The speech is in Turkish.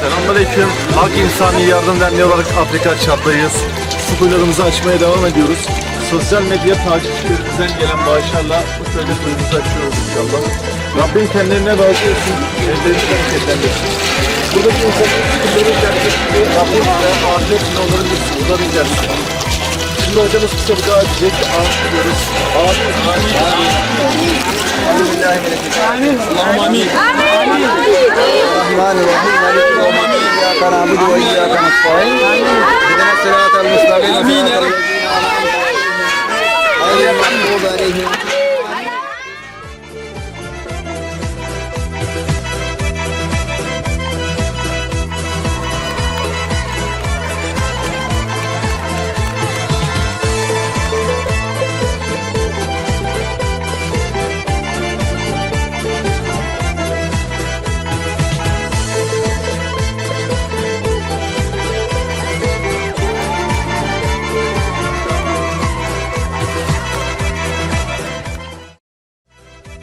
Selamünaleyküm. Halk İnsani Yardım Derneği olarak Afrika Çat'tayız. Su açmaya devam ediyoruz. Sosyal medya takipçilerimizden gelen bağışlarla bu köyde kuyumuzu açıyoruz inşallah. Rabbim kendilerine razı olsun. Evlerinden ketlendirsin. Buradaki insanların kuyuları Rabbim ve ahiret onların bir sınırları gerçekten. Şimdi hocamız kısa bir daha açacak. Ağaç diyoruz. Ağaç. Amin. Amin. Amin. Amin. Amin. Amin. Amin. Amin. Amin. Amin. Amin. نعبد واياك نستعين اهدنا الصراط المستقيم صراط الذين انعمت عليهم غير المغضوب عليهم